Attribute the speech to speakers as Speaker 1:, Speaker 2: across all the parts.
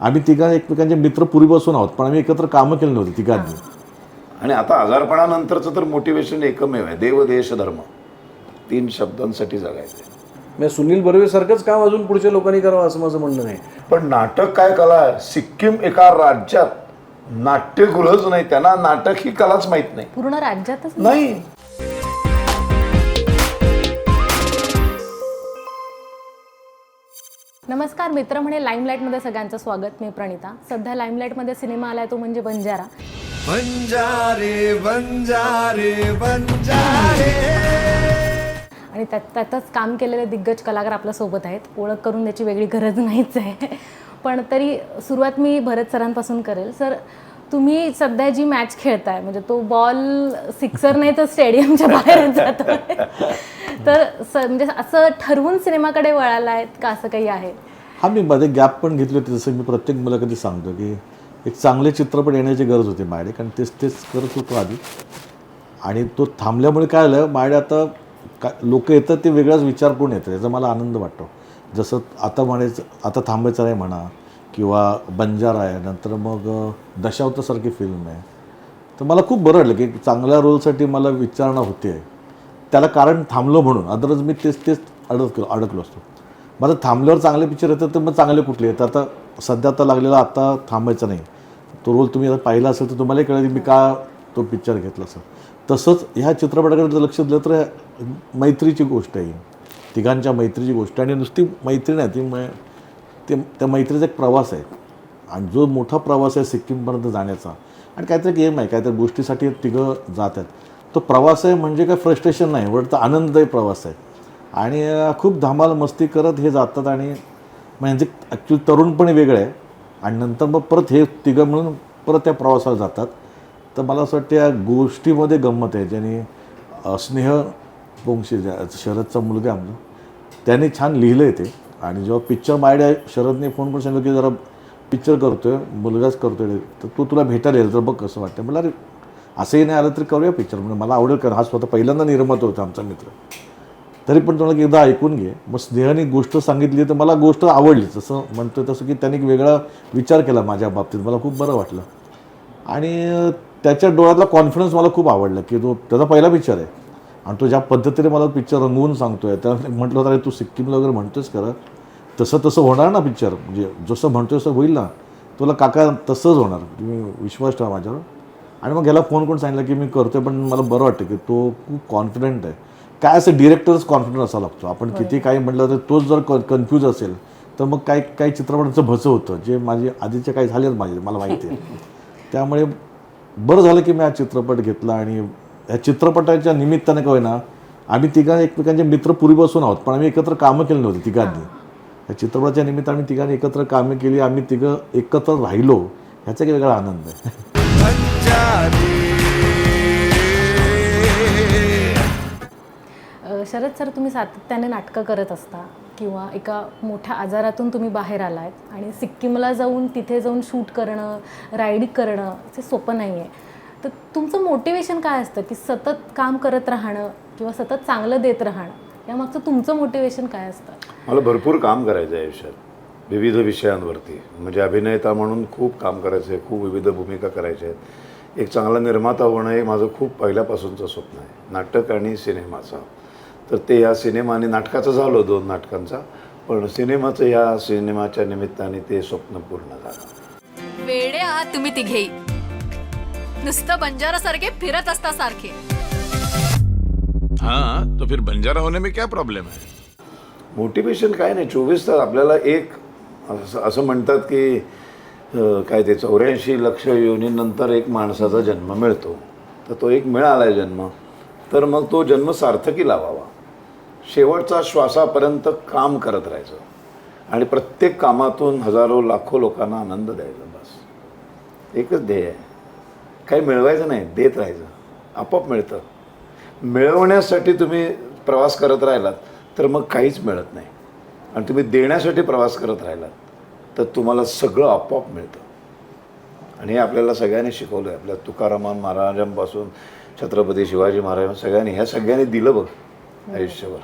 Speaker 1: आम्ही तिघा एकमेकांचे मित्र पूर्वीपासून आहोत पण आम्ही एकत्र कामं केली नव्हती तिघांनी.
Speaker 2: आणि आता आजारपणानंतरचं तर मोटिवेशन एकमेव आहे देव देश धर्म. तीन शब्दांसाठी जगायचं
Speaker 3: म्हणजे सुनील बर्वेसारखंच काम अजून पुढच्या लोकांनी करावं असं माझं म्हणणं नाही.
Speaker 2: पण नाटक काय कला आहे? सिक्कीम एका राज्यात नाट्यगृहच नाही त्यांना नाटक ही कलाच माहीत नाही.
Speaker 4: पूर्ण राज्यातच
Speaker 2: नाही.
Speaker 4: नमस्कार मित्र म्हणे लाईमलाईटमध्ये सगळ्यांचं स्वागत. मी प्रणिता. सध्या लाईमलाईटमध्ये सिनेमा आलाय तो म्हणजे बंजारा.
Speaker 5: बंजारे बंजारे बंजारे.
Speaker 4: आणि त्यात त्यातच काम केलेले दिग्गज कलाकार आपल्यासोबत आहेत. ओळख करून त्याची वेगळी गरज नाहीच आहे. पण तरी सुरुवात मी भरत सरांपासून करेल. सर तुम्ही सध्या जी मॅच खेळताय म्हणजे तो बॉल सिक्सर नाही तर स्टेडियमच्या बाहेर जातो तर स म्हणजे असं ठरवून सिनेमाकडे वळाला आहे का असं काही आहे?
Speaker 1: हा मी मध्ये गॅप पण घेतली होती जसं मी प्रत्येक मुलाखती सांगतो की एक चांगले चित्रपट येण्याची गरज होती मायडे कारण तेच तेच करत होतो आधी. आणि तो थांबल्यामुळे काय झालं मायडे आता का लोक येतात ते वेगळाच विचार करून येतात याचा मला आनंद वाटतो. जसं आता म्हणायचं आता थांबायचं नाही म्हणा किंवा बंजारा आहे नंतर मग दशावतासारखी फिल्म आहे. तर मला खूप बरं वाटलं की चांगल्या रोलसाठी मला विचारणा होते. त्याला कारण थांबलो म्हणून. अदरच मी तेच तेच अडकलो अडकलो असतो. माझं थांबल्यावर चांगले पिक्चर येतात तर मग चांगले कुठले येतात? आता सध्या आता लागलेला आता थांबायचा नाही. तो रोल तुम्ही आता पाहिला असेल तर तुम्हालाही कळेल मी का तो पिक्चर घेतला असेल. तसंच ह्या चित्रपटाकडे जर लक्ष दिलं तर मैत्रीची गोष्ट आहे. तिघांच्या मैत्रीची गोष्ट आणि नुसती मैत्री नाही ती मै ते त्या मैत्रीचा एक प्रवास आहे. आणि जो मोठा प्रवास आहे सिक्कीमपर्यंत जाण्याचा. आणि काहीतरी गेम आहे काहीतरी गोष्टीसाठी तिघं जात आहेत तो प्रवास आहे म्हणजे काय फ्रस्ट्रेशन नाही वर तर आनंददायी प्रवास आहे. आणि खूप धमाल मस्ती करत हे जातात आणि म्हणजे ॲक्च्युली तरुणपणे वेगळं आहे. आणि नंतर मग परत हे तिघं मिळून परत त्या प्रवासाला जातात. तर मला असं वाटतं या गोष्टीमध्ये गंमत आहे. ज्याने स्नेह बोंगशे शरदचा मुलगा आमचा त्याने छान लिहिलं आहे ते. आणि जेव्हा पिक्चर माझ्या शरदने फोन करून सांगितलं की जरा पिक्चर करतोय मुलगाच करतोय तर तू तुला भेटायला येईल तर बघ कसं वाटतं मला अरे असंही नाही आलं तरी करूया पिक्चर म्हणजे मला आवडेल कारण हा स्वतः पहिल्यांदा निर्मात होता आमचा मित्र. तरी पण तुम्हाला एकदा ऐकून घे. मग स्नेहाने गोष्ट सांगितली तर मला गोष्ट आवडली. जसं म्हणतो तसं की त्याने एक वेगळा विचार केला माझ्या बाबतीत. मला खूप बरं वाटलं. आणि त्याच्या डोळ्यातला कॉन्फिडन्स मला खूप आवडला की तो त्याचा पहिला पिक्चर आहे. आणि तो ज्या पद्धतीने मला पिक्चर रंगवून सांगतोय त्याला म्हटलं होतं अरे तू सिक्कीमला वगैरे म्हणतोस खरं. तसं तसं होणार ना पिक्चर म्हणजे जसं म्हणतोय तसं होईल ना. तुला काका तसंच होणार. तुम्ही विश्वास ठेवा माझ्यावर. आणि मग ह्याला फोन करून सांगितलं की मी करतोय पण मला बरं वाटतं की तो खूप कॉन्फिडंट आहे. काय असं डिरेक्टरच कॉन्फिडंट असावा लागतो. आपण किती काही म्हटलं तर तोच जर कन्फ्यूज असेल तर मग काही काही चित्रपटांचं भचं होतं. जे माझे आधीचे काही झालेच माझे मला माहिती आहे. त्यामुळे बरं झालं की मी हा चित्रपट घेतला आणि ह्या चित्रपटाच्या निमित्ताने काय ना आम्ही तिघा एकमेकांचे मित्र पूर्वीपासून आहोत पण आम्ही एकत्र कामं केली नव्हती तिघांनी. या चित्रपटाच्या निमित्ताने आम्ही तिघांनी एकत्र कामे केली आम्ही तिघं एकत्र राहिलो ह्याचा एक वेगळा आनंद आहे.
Speaker 4: शरद सर तुम्ही सातत्याने नाटकं करत असता किंवा एका मोठ्या आजारातून तुम्ही बाहेर आलात आणि सिक्कीमला जाऊन तिथे जाऊन शूट करणं राईड करणं ते सोपं नाही आहे तर तुमचं मोटिवेशन काय असतं? की सतत काम करत राहणं किंवा सतत चांगलं देत राहणं यामागचं तुमचं मोटिवेशन काय असतं?
Speaker 2: मला भरपूर काम करायचं आहे आयुष्यात. विविध विषयांवरती. म्हणजे अभिनेता म्हणून खूप काम करायचं आहे. खूप विविध भूमिका करायच्या आहेत. एक चांगला निर्माता होणं हे माझं खूप पहिल्यापासूनचं स्वप्न आहे. नाटक आणि सिनेमाचं. तर ते या सिनेमा आणि नाटकाचं झालं दोन नाटकांचा. पण सिनेमाचं या सिनेमाच्या निमित्ताने ते स्वप्न पूर्ण झालं.
Speaker 6: वेडे आहात तुम्ही तिघेही. नुसतं बंजारासारखे फिरत असता सारखे.
Speaker 5: हाँ तो फिर बंजारा होने में क्या प्रॉब्लम है?
Speaker 2: मोटिवेशन काय नाही. चोवीस तास आपल्याला एक असं असं म्हणतात की अं, काय ते चौऱ्याऐंशी लक्ष योनीनंतर एक माणसाचा जन्म मिळतो. तर तो एक मिळाला आहे जन्म. तर मग तो जन्म सार्थकी लावावा. शेवटचा श्वासापर्यंत काम करत राहायचं. आणि प्रत्येक कामातून हजारो लाखो लोकांना आनंद द्यायचा बस. एकच ध्येय आहे. काही मिळवायचं नाही देत राहायचं. आपोआप मिळतं. मिळवण्यासाठी तुम्ही प्रवास करत राहिलात तर मग काहीच मिळत नाही. आणि तुम्ही देण्यासाठी प्रवास करत राहिलात तर तुम्हाला सगळं आपोआप मिळतं. आणि हे आपल्याला सगळ्यांनी शिकवलं आहे आपल्या तुकारामान महाराजांपासून छत्रपती शिवाजी महाराज सगळ्यांनी ह्या सगळ्यांनी दिलं बघ आयुष्यभर.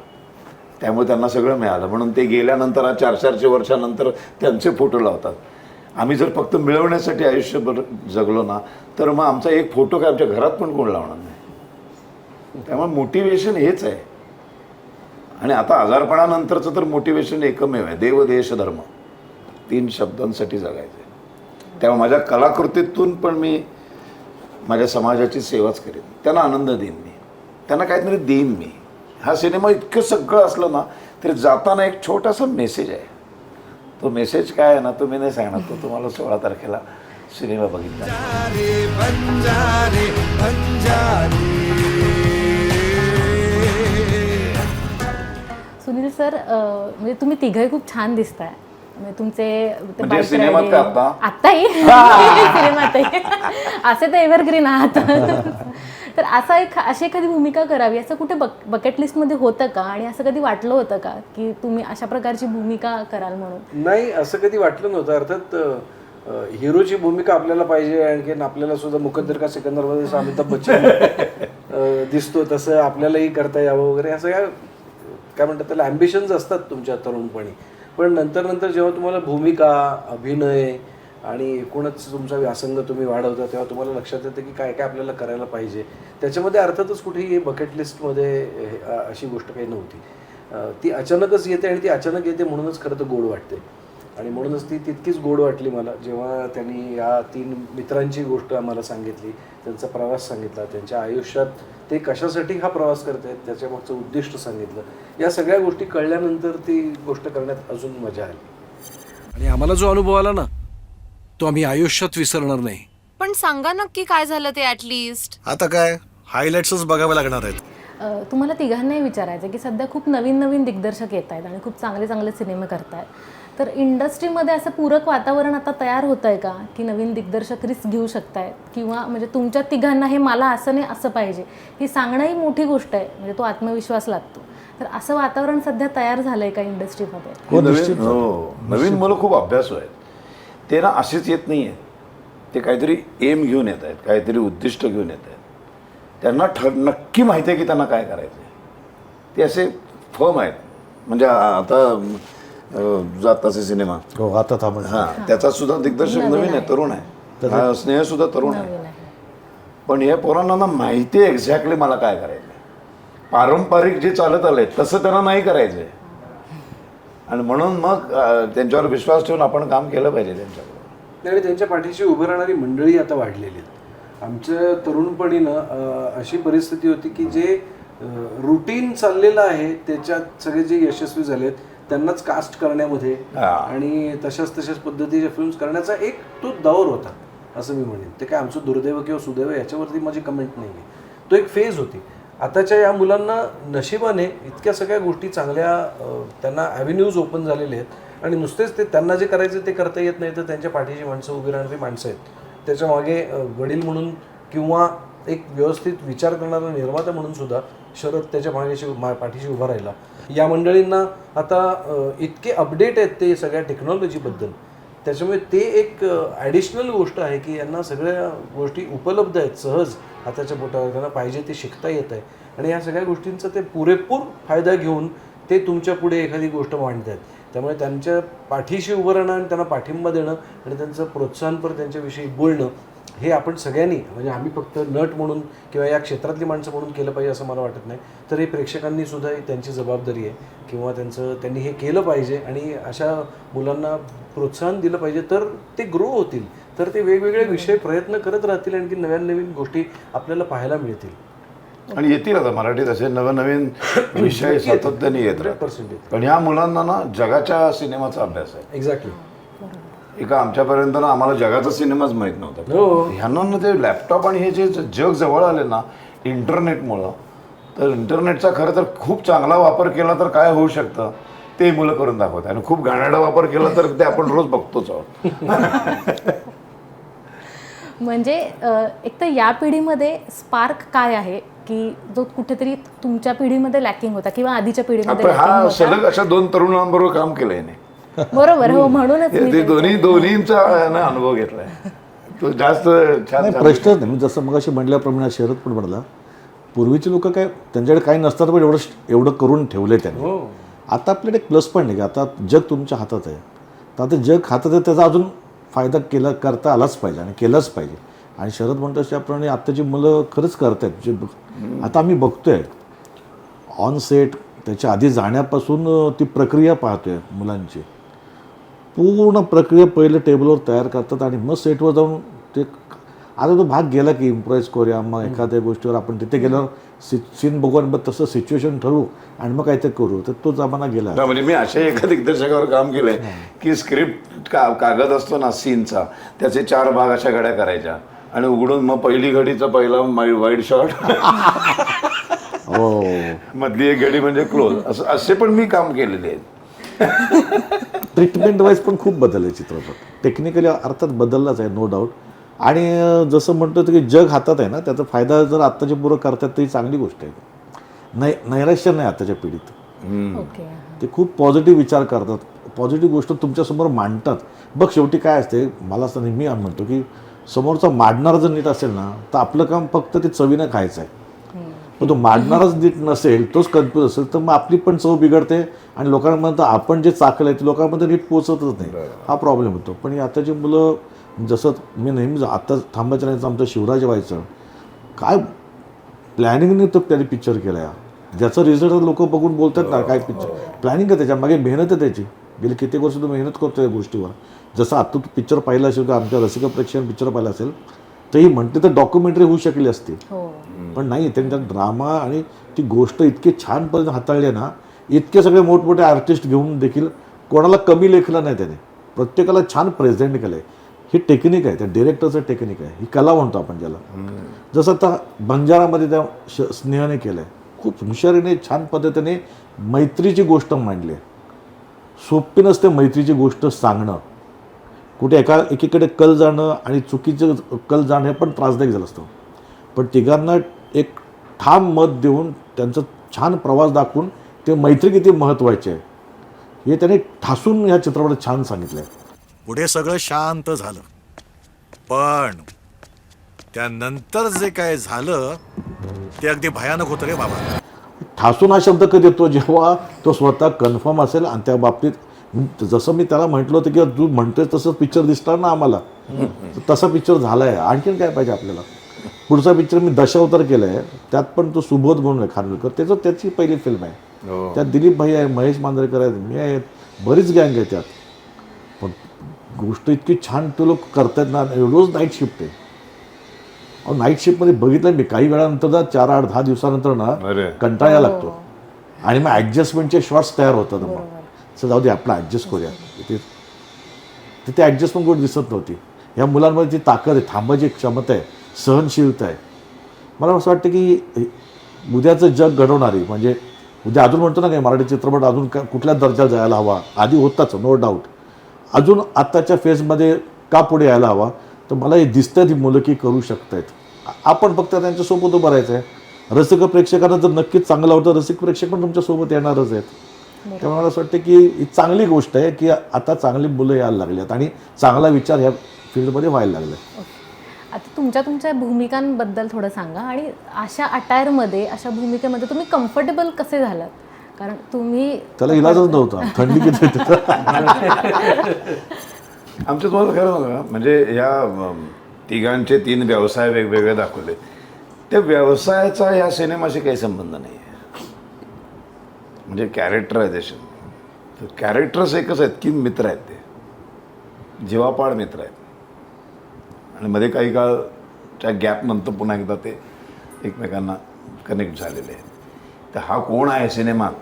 Speaker 2: त्यामुळे त्यांना सगळं मिळालं. म्हणून ते गेल्यानंतर चार चारशे वर्षानंतर त्यांचे फोटो लावतात. आम्ही जर फक्त मिळवण्यासाठी आयुष्यभर जगलो ना तर मग आमचा एक फोटो काय आमच्या घरात पण कोण लावणार नाही. त्यामुळे मोटिवेशन हेच आहे. आणि आता आजारपणानंतरचं तर मोटिवेशन एकमेव आहे. देव देश धर्म. तीन शब्दांसाठी जगायचं आहे माझ्या कलाकृतीतून पण मी माझ्या समाजाची सेवाच करेन त्यांना आनंद देईन मी. त्यांना काहीतरी देईन मी. हा सिनेमा इतकं सगळं असलं ना तरी जाताना एक छोटासा मेसेज आहे. तो मेसेज काय आहे ना तो मी नाही सांगणार. तो तुम्हाला सोळा तारखेला सिनेमा बघितला.
Speaker 5: बंजारे बंजारे बंजारे.
Speaker 4: सुनील सर म्हणजे तुम्ही तिघही खूप छान दिसताय. म्हणजे तुमचे
Speaker 2: म्हणजे सिनेमात आता?
Speaker 4: आत्ताही? सिनेमातही असे तर एव्हरग्रीन आहात. तर असा एक अशी एखादी भूमिका करावी असं कुठे बक बकेट लिस्टमध्ये होतं का? आणि असं कधी वाटलं होतं का की तुम्ही अशा प्रकारची भूमिका कराल म्हणून?
Speaker 3: नाही असं कधी वाटलं नव्हतं. अर्थात हिरोची भूमिका आपल्याला पाहिजे आणखीन आपल्याला सुद्धा मुकद्दर का सिकंदरमध्ये जसं अमिताभ बच्चन दिसतो तसं आपल्यालाही करता यावं वगैरे असं या काय म्हणतात त्याला ॲम्बिशन्स असतात तुमच्या तरुणपणी. पण नंतर नंतर जेव्हा तुम्हाला भूमिका अभिनय आणि एकूणच तुमचा व्यासंग तुम्ही वाढवता तेव्हा तुम्हाला लक्षात येतं की काय काय आपल्याला करायला पाहिजे. त्याच्यामध्ये अर्थातच कुठेही बकेट लिस्टमध्ये हे- अशी गोष्ट काही नव्हती. ती अचानकच येते आणि ती अचानक येते म्हणूनच खरं तर गोड वाटते. आणि म्हणूनच ती तितकीच गोड वाटली मला. जेव्हा त्यांनी या तीन मित्रांची गोष्ट आम्हाला सांगितली त्यांचा प्रवास सांगितला त्यांच्या आयुष्यात ते कशासाठी हा प्रवास करत आहेत त्याच्या मागचं उद्दिष्ट सांगितलं या सगळ्या गोष्टी कळल्यानंतर ती गोष्ट करण्यात अजून मजा आली.
Speaker 7: आणि आम्हाला जो अनुभव आला ना तो आम्ही आयुष्यात विसरणार नाही.
Speaker 6: पण सांगा नक्की काय झालं ते ऍटलिस्ट
Speaker 7: आता काय? हायलाइट्सच बघावे लागणार आहेत.
Speaker 4: अ, तुम्हाला तिघांनाही विचारायचं आहे की सध्या खूप नवीन नवीन दिग्दर्शक येत आहेत आणि खूप चांगले चांगले सिनेमे करतायत. तर इंडस्ट्रीमध्ये असं पूरक वातावरण आता तयार होत आहे का? की नवीन दिग्दर्शक रिस्क घेऊ शकतायत? किंवा म्हणजे तुमच्या तिघांना हे मला असं नाही असं पाहिजे. ही सांगणंही मोठी गोष्ट आहे. म्हणजे तो आत्मविश्वास लागतो. तर असं वातावरण सध्या तयार झालं आहे का इंडस्ट्रीमध्ये?
Speaker 1: हो,
Speaker 2: नवीन
Speaker 1: निश्चित.
Speaker 2: हो. नवीन मुलं खूप अभ्यासू आहेत. ते ना असेच येत नाही आहेत ते काहीतरी एम घेऊन येत आहेत काहीतरी उद्दिष्ट घेऊन येत आहेत. त्यांना ठर नक्की माहिती आहे की त्यांना काय करायचं आहे ते असे फर्म आहेत. म्हणजे आता जाताचे सिनेमा.
Speaker 1: हो आता थांबा.
Speaker 2: हां त्याचा सुद्धा दिग्दर्शक नवीन आहे तरुण आहे. हा, स्नेह सुद्धा तरुण आहे.
Speaker 4: आहे.
Speaker 2: पण या पोरांना ना माहिती आहे एक्झॅक्टली मला काय करायचं आहे पारंपरिक जे चालत आलंय तसं त्यांना नाही करायचं आहे आणि म्हणून मग त्यांच्यावर विश्वास ठेवून आपण काम केलं पाहिजे त्यांच्याकडे
Speaker 3: आणि त्यांच्या पाठीशी उभं राहणारी मंडळी आता वाढलेली आहेत. आमच्या तरुणपणीनं अशी परिस्थिती होती की जे रुटीन चाललेलं आहे त्याच्यात सगळे जे यशस्वी झालेत त्यांनाच कास्ट करण्यामध्ये. आणि तशाच तशाच पद्धतीच्या फिल्म्स करण्याचा एक तो दौर होता असं मी म्हणेन. ते काय आमचं दुर्दैव किंवा सुदैव याच्यावरती माझी कमेंट नाही आहे तो एक फेज होती. आताच्या या मुलांना नशिबाने इतक्या सगळ्या गोष्टी चांगल्या त्यांना ॲव्हेन्यूज ओपन झालेले आहेत. आणि नुसतेच ते त्यांना जे करायचं ते करता येत नाही तर त्यांच्या पाठीची माणसं उभी राहणारी माणसं आहेत. त्याच्यामागे वडील म्हणून किंवा एक व्यवस्थित विचार करणारा निर्माता म्हणून सुद्धा शरद त्याच्या मागेशी मा- पाठीशी उभा राहिला. या मंडळींना आता इतके अपडेट आहेत ते सगळ्या टेक्नॉलॉजीबद्दल त्याच्यामुळे ते एक ॲडिशनल गोष्ट आहे की यांना सगळ्या गोष्टी उपलब्ध आहेत सहज हाताच्या बोटावर त्यांना पाहिजे ते शिकता येत आहे. आणि या सगळ्या गोष्टींचा ते पुरेपूर फायदा घेऊन ते तुमच्यापुढे एखादी गोष्ट मांडत आहेत त्यामुळे त्यांच्या पाठीशी उभं राहणं आणि त्यांना पाठिंबा देणं आणि त्यांचं प्रोत्साहनपर त्यांच्याविषयी बोलणं हे आपण सगळ्यांनी म्हणजे आम्ही फक्त नट म्हणून किंवा या क्षेत्रातली माणसं म्हणून केलं पाहिजे असं मला वाटत नाही. तर हे प्रेक्षकांनी सुद्धा त्यांची जबाबदारी आहे किंवा त्यांचं त्यांनी हे केलं पाहिजे आणि अशा मुलांना प्रोत्साहन दिलं पाहिजे तर ते ग्रो होतील. तर ते वेगवेगळे विषय प्रयत्न करत राहतील आणखी नव्या नवीन गोष्टी आपल्याला पाहायला मिळतील.
Speaker 2: आणि येतील आता मराठीत असे नवनवीन विषय सातत्याने येत राहतात.
Speaker 3: 100% येतील.
Speaker 2: पण ह्या मुलांना ना जगाच्या सिनेमाचा अभ्यास आहे.
Speaker 3: एक्झॅक्टली
Speaker 2: एका आमच्यापर्यंत ना आम्हाला जगाचा सिनेमाच माहीत नव्हता.
Speaker 3: हो.
Speaker 2: ह्यांना ना ते लॅपटॉप आणि हे जे जग जवळ आले ना इंटरनेटमुळं तर इंटरनेटचा खरं तर खूप चांगला वापर केला तर काय होऊ शकतं? ते मुलं करून दाखवत आणि खूप घाणेरडा वापर केला तर ते आपण रोज बघतोच आहोत.
Speaker 4: म्हणजे एक तर या पिढीमध्ये स्पार्क काय आहे की जो कुठेतरी तुमच्या पिढीमध्ये लॅकिंग होता किंवा आधीच्या पिढीमध्ये
Speaker 2: हा सलग अशा दोन तरुणांबरोबर काम केलंय याने.
Speaker 4: बरोबर हो म्हणूनच
Speaker 2: हे
Speaker 4: मी
Speaker 2: ते दोन्ही दोन्हींचा अनुभव घेतलाय. तो जास्त छान
Speaker 1: नाही
Speaker 2: छान
Speaker 1: प्रश्नच नाही. मी जसं मग म्हटल्याप्रमाणे शरद पण म्हणाला पूर्वीचे लोक काय त्यांच्याकडे काही नसतात पण एवढं एवढं करून ठेवले त्यांनी. आता आपल्याकडे एक प्लस पॉईंट आहे की आता जग तुमच्या हातात आहे. तर आता जग हातात आहे त्याचा अजून फायदा केला करता आलाच पाहिजे आणि केलाच पाहिजे. आणि शरद म्हणतात त्याप्रमाणे आत्ताची मुलं खरंच करत आहेत जे आता आम्ही बघतोय ऑन सेट त्याच्या आधी जाण्यापासून ती प्रक्रिया पाहतोय मुलांची. पूर्ण प्रक्रिया पहिले टेबलवर तयार करतात आणि मग सेटवर जाऊन ते आता तो भाग गेला की इम्प्रोवाईज करूया मग एखाद्या गोष्टीवर आपण तिथे गेल्यावर सि सीन बघून मग तसं सिच्युएशन ठरवू आणि मग काहीतरी करू. तर तो जमाना गेला.
Speaker 2: म्हणजे मी अशा एका दिग्दर्शकावर काम केलंय की स्क्रिप्ट का कागद असतो ना सीनचा त्याचे चार भाग अशा घड्या करायच्या आणि उघडून मग पहिली घडीचा पहिला वाईट शॉट
Speaker 1: हो.
Speaker 2: मधली एक घडी म्हणजे क्लोज असं असे पण मी काम केलेले आहेत.
Speaker 1: ट्रीटमेंट वाईज पण खूप बदलले चित्रपट. टेक्निकली अर्थात बदललाच आहे नो डाऊट आणि जसं म्हणतो की जग हातात आहे ना त्याचा फायदा जर आत्ताचे पोरं करतात तर ही चांगली गोष्ट आहे. नै नैराश्य नाही आताच्या पिढीत.
Speaker 4: ओके
Speaker 1: ते खूप पॉझिटिव्ह विचार करतात. पॉझिटिव्ह गोष्ट तुमच्यासमोर मांडतात. बघ शेवटी काय असते मला असं नेहमी म्हणतो की समोरचा मांडणारा जर नीट असेल ना तर आपलं काम फक्त ते चवीनं खायचं आहे. पण तो मांडणारच नीट नसेल तोच कन्फ्यूज असेल तर मग आपली पण चव बिघडते आणि लोकांमध्ये आपण जे चाकलं आहे ते लोकांमध्ये नीट पोचतच नाही. हा प्रॉब्लेम होतो. पण आताची मुलं जसं मी नेहमी आता थांबायचं नाही आमचं शिवराज व्हायचं. काय प्लॅनिंगने तो त्याने पिक्चर केला आहे ज्याचा रिझल्ट लोक बघून बोलतात ना काय पिक्चर प्लॅनिंग आहे त्याच्यामागे मेहनत आहे त्याची. गेली कित्येक वर्ष तो मेहनत करतो या गोष्टीवर. जसं आता तू पिक्चर पाहिला असेल का आमच्या रसिक प्रेक्षकांनी पिक्चर पाहिला असेल तर ही म्हणते तर डॉक्युमेंटरी होऊ शकली असती.
Speaker 4: हो.
Speaker 1: पण नाही त्यांनी त्या ड्रामा आणि ती गोष्ट इतकी छान पद्धतीने हाताळली आहे ना इतके सगळे मोठमोठे आर्टिस्ट घेऊन देखील कोणाला कमी लेखलं नाही त्याने. प्रत्येकाला छान प्रेझेंट केलं आहे ही टेक्निक आहे त्या डिरेक्टरचं टेक्निक आहे. ही कला म्हणतो आपण ज्याला. जसं आता बंजारामध्ये त्या श स्नेहाने केलं आहे खूप हुशारीने छान पद्धतीने मैत्रीची गोष्ट मांडली आहे. सोपी नसते मैत्रीची गोष्ट सांगणं. कुठे एका एकीकडे कल जाणं आणि चुकीचं कल जाणं हे पण त्रासदायक झालं असतं. पण तिघांना एक ठाम मत देऊन त्यांचा छान प्रवास दाखवून ते मैत्री किती महत्त्वाची आहे हे त्याने ठासून ह्या चित्रपटात छान सांगितलं आहे
Speaker 8: पुढे सगळं शांत झालं. पण त्यानंतर जे काय झालं ते अगदी भयानक होतं रे बाबा.
Speaker 1: ठासून हा शब्द कधी येतो जेव्हा तो स्वतः कन्फर्म असेल आणि त्या बाबतीत जसं मी त्याला म्हटलं होतं की तू म्हणतोय तसं पिक्चर दिसणार ना आम्हाला. तसा पिक्चर झाला आहे आणखीन काय पाहिजे आपल्याला? पुढचा पिक्चर मी दशावतार केला आहे त्यात पण तो सुबोध म्हणून आहे खानविलकर. त्याचं त्याची पहिली फिल्म आहे. त्यात दिलीप भाई आहे महेश मांजरेकर आहेत मी आहेत बरीच गँग आहे त्यात. पण गोष्ट इतकी छान ते लोक करतात ना. रोज नाईट शिफ्ट आहे. अहो नाईट शिफ्टमध्ये बघितलं मी. काही वेळानंतर ना चार आठ दहा दिवसानंतर ना. कंटाळा लागतो. आणि मग ॲडजस्टमेंटचे शॉर्ट्स तयार होतात मग. चल जाऊ दे आपलं ॲडजस्ट करूया. तिथे ॲडजस्ट पण गोड दिसत नव्हती. या मुलांमध्ये ती ताकद आहे थांबायची क्षमता आहे सहनशीलता आहे. मला असं वाटतं की उद्याचं जग घडवणारी म्हणजे उद्या अजून म्हणतो ना काही मराठी चित्रपट अजून का कुठल्या दर्जाला जायला हवा? आधी होताच नो डाऊट अजून आत्ताच्या फेजमध्ये का पुढे यायला हवा? तर मला हे दिसतं ती मुलं की करू शकत आहेत आपण फक्त त्यांच्यासोबत उभं राहायचं आहे रसिक प्रेक्षकांना जर नक्कीच चांगलं आवडतं रसिक प्रेक्षक पण तुमच्यासोबत येणारच आहेत. त्यामुळे मला असं वाटतं की ही चांगली गोष्ट आहे की आता चांगली मुलं यायला लागली आहेत आणि चांगला विचार ह्या फील्डमध्ये व्हायला लागला
Speaker 4: आता तुमच्या तुमच्या भूमिकांबद्दल थोडं सांगा आणि अशा अटायरमध्ये अशा भूमिकेमध्ये तुम्ही कम्फर्टेबल कसे झालात? कारण तुम्ही
Speaker 1: त्याला इलाजच नव्हता. थंडी किती
Speaker 2: आमच्या तुम्हाला खरं सांगू का? म्हणजे या तिघांचे तीन व्यवसाय वेगवेगळे दाखवले. त्या व्यवसायाचा या सिनेमाशी काही संबंध नाही. म्हणजे कॅरेक्टरायझेशन तर कॅरेक्टर्स एकच आहेत की मित्र आहेत ते. जीवापाड मित्र आहेत. आणि मध्ये काही काळ त्या गॅपनंतर पुन्हा एकदा ते एकमेकांना कनेक्ट झालेले आहेत. तर हा कोण आहे सिनेमात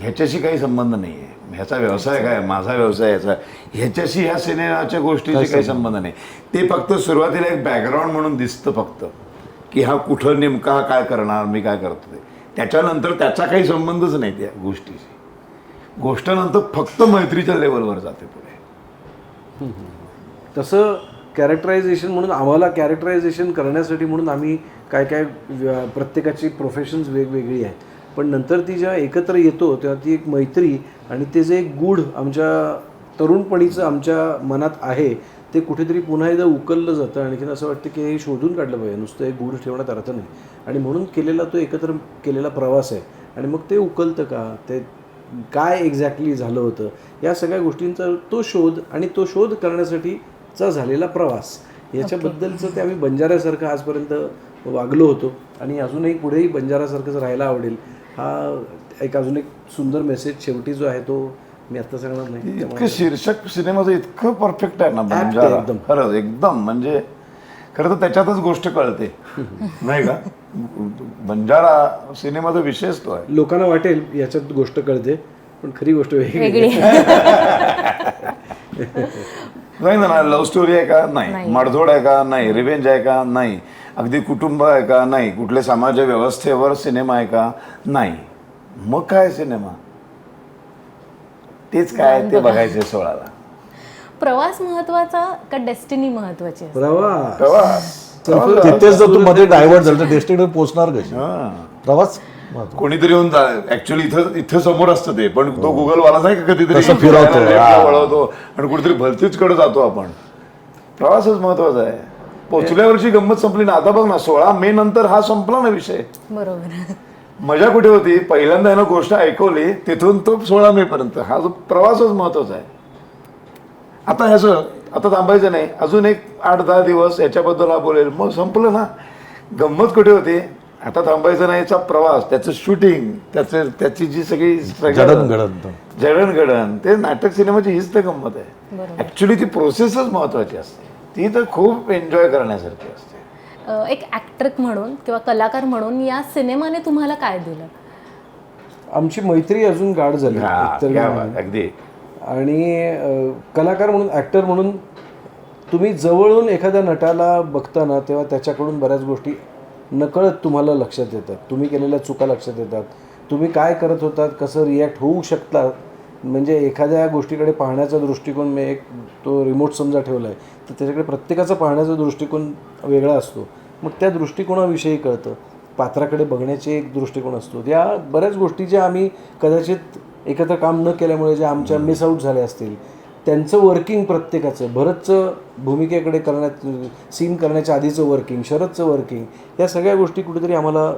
Speaker 2: ह्याच्याशी काही संबंध नाही आहे ह्याचा व्यवसाय काय? माझा व्यवसाय ह्याचा ह्याच्याशी ह्या सिनेमाच्या गोष्टीशी काही संबंध नाही. ते फक्त सुरुवातीला एक बॅकग्राऊंड म्हणून दिसतं फक्त की हा कुठं नेमका हा काय करणार मी काय करतो ते त्याच्यानंतर त्याचा काही संबंधच नाही त्या गोष्टीशी. गोष्ट नंतर फक्त मैत्रीच्या लेवलवर जाते पुढे.
Speaker 3: तसं कॅरेक्टरायझेशन म्हणून आम्हाला कॅरेक्टरायझेशन करण्यासाठी म्हणून आम्ही काय काय प्रत्येकाची प्रोफेशन्स वेगवेगळी आहेत. पण नंतर ती जेव्हा एकत्र येतो तेव्हा ती एक मैत्री आणि ते जे एक गूढ आमच्या तरुणपणीचं आमच्या मनात आहे ते कुठेतरी पुन्हा एकदा उकललं जातं. आणखीन असं वाटतं की हे शोधून काढलं पाहिजे. नुसतं एक गूढ ठेवण्यात अर्थ नाही. आणि म्हणून केलेला तो एकत्र केलेला प्रवास आहे. आणि मग ते उकलतं का? ते काय एक्झॅक्टली झालं होतं? या सगळ्या गोष्टींचा तो शोध आणि तो शोध करण्यासाठीचा झालेला प्रवास. याच्याबद्दलचं ते आम्ही बंजाऱ्यासारखं आजपर्यंत वागलो होतो. आणि अजूनही पुढेही बंजारासारखंच राहायला आवडेल. हा एक अजून एक सुंदर मेसेज शेवटी जो आहे तो मी आत्ता सांगणार नाही
Speaker 2: इतकं शीर्षक सिनेमाचं इतकं परफेक्ट आहे ना बंजारा.
Speaker 3: एकदम.
Speaker 2: खरंच एकदम. म्हणजे खरं तर त्याच्यातच गोष्ट कळते. नाही का? बंजारा सिनेमाचा विषयच तो आहे.
Speaker 3: लोकांना वाटेल याच्यात गोष्ट कळते पण खरी गोष्ट वेगळी
Speaker 2: नाही ना लव्ह स्टोरी आहे का? नाही. मडझोड आहे का? नाही. रिव्हेंज आहे का? नाही. अगदी कुटुंब आहे का? नाही. कुठल्या समाज व्यवस्थेवर सिनेमा आहे का? नाही. मग काय सिनेमा? तेच काय ते बघायचे सोळाला.
Speaker 1: प्रवास महत्त्वाचा का डेस्टिनी महत्वाची असते?
Speaker 3: प्रवास.
Speaker 1: तिथेच जर तू मध्ये डायव्हर्ट झालं तर डेस्टिनीवर पोहोचणार कशी?
Speaker 2: हां.
Speaker 1: प्रवास.
Speaker 2: कोणीतरी येऊन ऍक्च्युली इथं इथं समोर असतं ते. पण तो गुगल वाला नाही का कधीतरी
Speaker 1: तसं फिरवतो, हा.
Speaker 2: वळवतो आणि कुठेतरी भलतीच कडे जातो आपण. प्रवासच महत्त्वाचा आहे. पोचल्या वर्षी गंमत संपली ना. आता बघ ना सोळा मे नंतर हा संपला ना विषय.
Speaker 1: बरोबर.
Speaker 2: मजा कुठे होती? पहिल्यांदा यानं गोष्ट ऐकवली तिथून तो सोळा मे पर्यंत. हा जो प्रवासच महत्त्वाचा आहे. आता ह्याचं आता थांबायचं नाही. अजून एक आठ दहा दिवस याच्याबद्दल हा बोलेल. मग संपलं ना. गंमत कुठे होती? आता थांबायचं नाही याचा प्रवास त्याचं शूटिंग त्याचं त्याची जी सगळी
Speaker 1: जडणघडण
Speaker 2: जडणघडण. ते नाटक सिनेमाची हीच तर गंमत आहे. ऍक्च्युली ती प्रोसेसच महत्वाची असते. ती तर खूप एन्जॉय करण्यासारखी असते.
Speaker 1: एक ऍक्टर म्हणून किंवा कलाकार म्हणून या सिनेमाने तुम्हाला काय दिलं?
Speaker 3: आमची मैत्री अजून गाढ झाली
Speaker 2: हा. अगदी.
Speaker 3: आणि कलाकार म्हणून ॲक्टर म्हणून तुम्ही जवळून एखाद्या नटाला बघताना तेव्हा त्याच्याकडून बऱ्याच गोष्टी नकळत तुम्हाला लक्षात येतात. तुम्ही केलेल्या चुका लक्षात येतात. तुम्ही काय करत होतात कसं रिॲक्ट होऊ शकतात म्हणजे एखाद्या गोष्टीकडे पाहण्याचा दृष्टिकोन मी एक तो रिमोट समजा ठेवला आहे तर त्याच्याकडे प्रत्येकाचा पाहण्याचा दृष्टिकोन वेगळा असतो. मग त्या दृष्टिकोनाविषयी कळतं. पात्राकडे बघण्याचे एक दृष्टिकोन असतो. या बऱ्याच गोष्टी ज्या आम्ही कदाचित एकत्र काम न केल्यामुळे ज्या आमच्या मिस आऊट झाल्या असतील त्यांचं वर्किंग प्रत्येकाचं भरतचं भूमिकेकडे करण्यात सीन करण्याच्या आधीचं वर्किंग शरदचं वर्किंग या सगळ्या गोष्टी कुठेतरी आम्हाला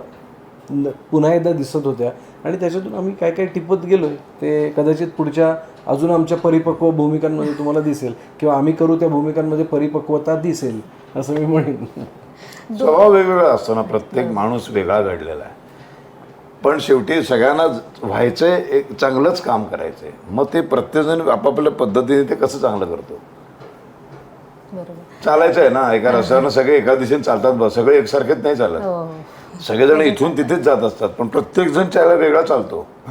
Speaker 3: न- पुन्हा एकदा दिसत होत्या. आणि त्याच्यातून आम्ही काय काय टिपत गेलो ते कदाचित पुढच्या अजून आमच्या परिपक्व भूमिकांमध्ये तुम्हाला दिसेल किंवा आम्ही करू त्या भूमिकांमध्ये परिपक्वता दिसेल असं मी म्हणेन.
Speaker 2: स्वभाव वेगवेगळा असतो ना प्रत्येक माणूस वेगळा घडलेला आहे. पण शेवटी सगळ्यांना व्हायचंय एक चांगलंच काम करायचंय मग ते प्रत्येकजण आपापल्या पद्धतीने ते कसं चांगलं करतो?
Speaker 1: बरोबर.
Speaker 2: चालायचं आहे ना एका रस्त्यानं सगळे एका दिशेने चालतात बस सगळे एकसारखेच नाही चालत.
Speaker 1: हो.
Speaker 2: सगळेजण इथून तिथेच जात असतात पण प्रत्येक जण चायला वेगळा चालतो.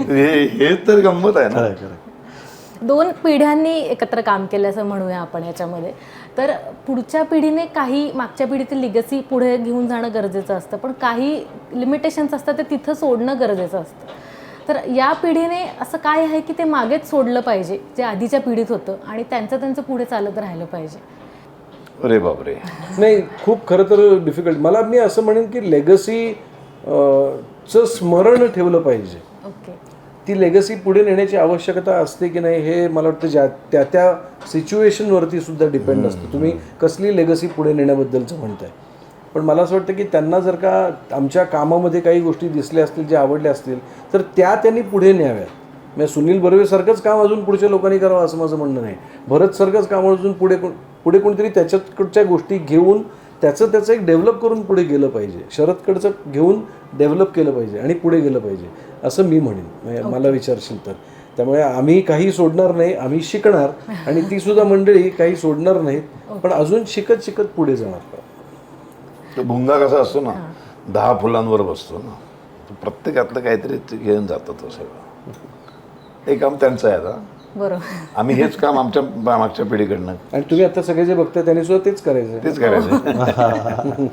Speaker 2: हे हे तर गंमत आहे ना.
Speaker 4: दोन पिढ्यांनी एकत्र काम केलं असं म्हणूया आपण याच्यामध्ये. तर पुढच्या पिढीने काही मागच्या पिढीतील लिगसी पुढे घेऊन जाणं गरजेचं असतं. पण काही लिमिटेशन्स असतात ते तिथं सोडणं गरजेचं असतं. तर या पिढीने असं काय आहे की ते मागेच सोडलं पाहिजे जे आधीच्या पिढीत होतं आणि त्यांचं त्यांचं पुढे चालत राहिलं पाहिजे.
Speaker 2: अरे बापरे.
Speaker 3: नाही खूप खरं तर डिफिकल्ट मला मी असं म्हणेन की लेगसी चं स्मरण ठेवलं पाहिजे.
Speaker 4: ओके.
Speaker 3: ती लेगसी पुढे नेण्याची आवश्यकता असते की नाही हे मला वाटतं ज्या त्या त्या सिच्युएशनवरती सुद्धा डिपेंड असतं. तुम्ही कसली लेगसी पुढे नेण्याबद्दलचं म्हणताय. पण मला असं वाटतं की त्यांना जर का आमच्या कामामध्ये काही गोष्टी दिसल्या असतील ज्या आवडल्या असतील तर त्या त्यांनी पुढे न्याव्यात. म्हणजे सुनील बर्वेसारखंच काम अजून पुढच्या लोकांनी करावं असं माझं म्हणणं नाही. भरतसारखंच काम अजून पुढे कोण पुढे कोणीतरी त्याच्याकडच्या गोष्टी घेऊन त्याचं त्याचं एक डेव्हलप करून पुढे गेलं पाहिजे. शरदकडचं घेऊन डेव्हलप केलं पाहिजे आणि पुढे गेलं पाहिजे असं मी म्हणेन. म्हणजे मला विचारशील तर. त्यामुळे आम्ही काही सोडणार नाही आम्ही शिकणार आणि ती सुद्धा मंडळी काही सोडणार नाहीत पण अजून शिकत शिकत पुढे जाणार.
Speaker 2: तो भुंगा कसा असतो ना दहा फुलांवर बसतो ना. तो प्रत्येकातलं काहीतरी घेऊन जातो तो सगळं. ते काम त्यांचं आहे आता.
Speaker 4: बरोबर.
Speaker 2: आम्ही हेच काम आमच्या मागच्या पिढीकडनं.
Speaker 3: आणि तुम्ही आता सगळे जे बघताय त्यांनी सुद्धा तेच करायचं.
Speaker 2: तेच करायचं.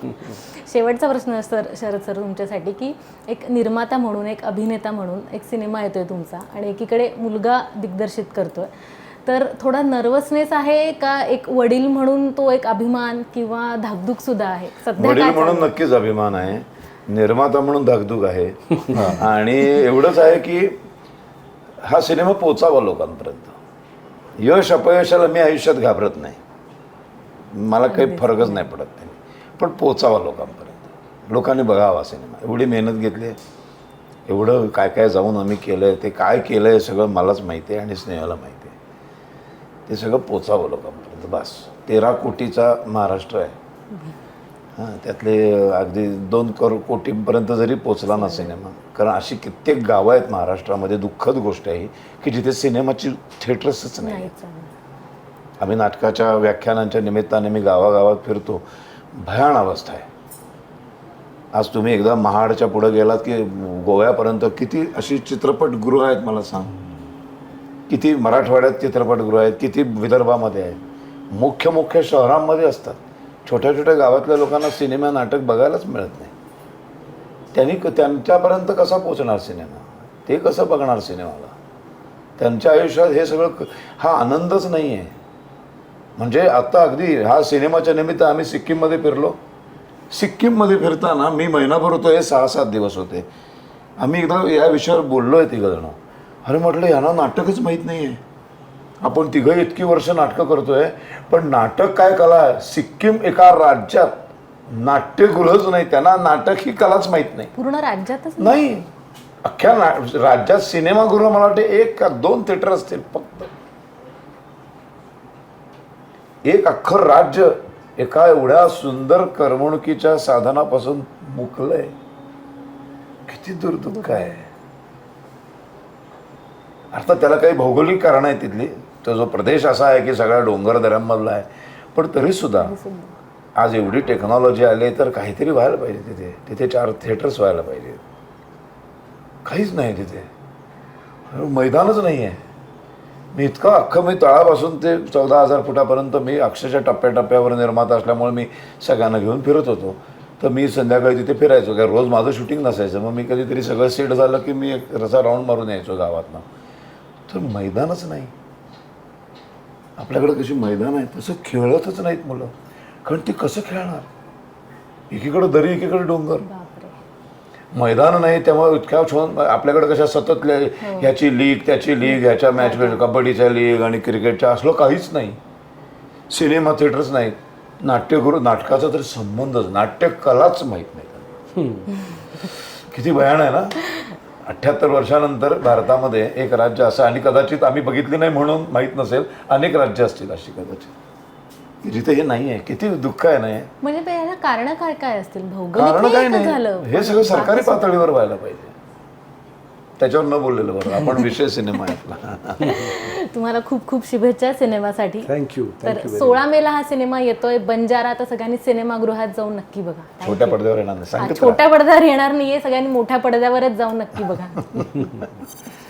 Speaker 4: शेवटचा प्रश्न सर शरद सर तुमच्यासाठी की एक निर्माता म्हणून एक अभिनेता म्हणून एक सिनेमा येतोय तुमचा आणि एकीकडे मुलगा दिग्दर्शित करतोय. तर थोडा नर्वसनेस आहे का एक वडील म्हणून तो एक अभिमान किंवा धाकधूक सुद्धा आहे? सध्या
Speaker 2: वडील म्हणून? नक्कीच अभिमान आहे. निर्माता म्हणून धाकधूक आहे. आणि एवढंच आहे की हा सिनेमा पोचावा लोकांपर्यंत. यश अपयशाला मी आयुष्यात घाबरत नाही. मला काही फरकच नाही पडत त्यांनी पण पोचावा लोकांपर्यंत. लोकांनी बघावा सिनेमा. एवढी मेहनत घेतली आहे. एवढं काय काय जाऊन आम्ही केलं आहे ते काय केलं आहे सगळं मलाच माहिती आहे आणि स्नेहाला माहिती आहे. ते सगळं पोचावं लोकांपर्यंत. बस. तेरा कोटीचा महाराष्ट्र आहे. हां त्यातले अगदी दोन करोड कोटीपर्यंत जरी पोचला ना सिनेमा कारण अशी कित्येक गावं आहेत महाराष्ट्रामध्ये दुःखद गोष्ट आहे की जिथे सिनेमाची थिएटर्सच नाही. आम्ही नाटकाच्या व्याख्यानांच्या निमित्ताने मी गावागावात फिरतो. भयान अवस्था आहे. आज तुम्ही एकदा महाडच्या पुढे गेलात की गोव्यापर्यंत किती अशी चित्रपटगृह आहेत मला सांग. किती मराठवाड्यात चित्रपटगृह आहेत किती विदर्भामध्ये आहेत. मुख्य मुख्य शहरांमध्ये असतात. छोट्या छोट्या गावातल्या लोकांना सिनेमा नाटक बघायलाच मिळत नाही. त्यांनी क- त्यांच्यापर्यंत कसा पोचणार सिनेमा? ते कसं बघणार सिनेमाला? त्यांच्या आयुष्यात हे सगळं क- हा आनंदच नाही आहे म्हणजे आता अगदी हा सिनेमाच्या निमित्त आम्ही सिक्कीममध्ये फिरलो. सिक्कीममध्ये फिरताना मी महिनाभर होतो हे सहा सात दिवस होते. आम्ही एकदा या विषयावर बोललो आहे तिघंजणं अरे म्हटलं यांना नाटकच माहीत नाही आहे आपण तिघं इतकी वर्ष नाटकं करतोय पण नाटक काय कला? आहे सिक्कीम एका राज्यात नाट्यगृहच नाही त्यांना नाटक ही कलाच माहीत नाही.
Speaker 4: पूर्ण राज्यातच
Speaker 2: नाही? अख्ख्या ना राज्यात सिनेमागृह मला वाटते एक का दोन थिएटर असतील फक्त. एक अख्खं राज्य एका एवढ्या सुंदर करमणुकीच्या साधनापासून मुकलंय. किती दुर्दुःख आहे. अर्थात त्याला काही भौगोलिक कारण आहे तिथली. तो जो प्रदेश असा आहे की सगळ्या डोंगर दऱ्यांमधला आहे. पण तरीसुद्धा आज एवढी टेक्नॉलॉजी आली आहे तर काहीतरी व्हायला पाहिजे तिथे. तिथे चार थिएटर्स व्हायला पाहिजेत. काहीच नाही तिथे. मैदानच नाही आहे मी इतकं अख्खं मी तळापासून ते चौदा हजार फुटापर्यंत मी अक्षरशः टप्प्याटप्प्यावर निर्माता असल्यामुळे मी सगळ्यांना घेऊन फिरत होतो. तर मी संध्याकाळी तिथे फिरायचो. काय रोज माझं शूटिंग नसायचं. मग मी कधीतरी सगळं सेट झालं की मी एक रसा राऊंड मारून यायचो गावातनं. तर मैदानच नाही. आपल्याकडे कशी मैदान आहे तसं खेळतच नाहीत मुलं. कारण ती कसं खेळणार? एकीकडं दरी एकीकडे डोंगर. मैदान नाही त्यामुळे इतक्या छान आपल्याकडे कशा सतत ले- ह्याची लीग त्याची लीग ह्याच्या मॅच कबड्डीच्या लीग आणि क्रिकेटच्या असलं काहीच नाही. सिनेमा थिएटर्स नाहीत. नाट्यगृह नाटकाचा तरी संबंधच नाट्यकलाच माहीत नाही. किती भयान आहे ना? अठ्ठ्याहत्तर वर्षानंतर भारतामध्ये एक राज्य असं आणि कदाचित आम्ही बघितली नाही म्हणून माहीत नसेल अनेक राज्य असतील अशी कदाचित. जिथे हे नाही आहे किती दुःख आहे ना हे.
Speaker 4: म्हणजे कारण काय काय असतील?
Speaker 2: कारण
Speaker 4: नाही. झालं.
Speaker 2: नाही हे सगळं सरकारी पातळीवर व्हायला पाहिजे. त्याच्यावर न बोललेलं बरं. आपण विषय सिनेमा आहे आपला.
Speaker 4: तुम्हाला खूप खूप शुभेच्छा सिनेमासाठी.
Speaker 3: थँक्यू
Speaker 4: तर सोळा मेला हा सिनेमा येतोय. बंजारा तर सगळ्यांनी सिनेमागृहात जाऊन नक्की बघा.
Speaker 2: छोट्या पडद्यावर येणार नाही.
Speaker 4: छोट्या पडद्यावर येणार नाहीये. सगळ्यांनी मोठ्या पडद्यावरच जाऊन नक्की बघा.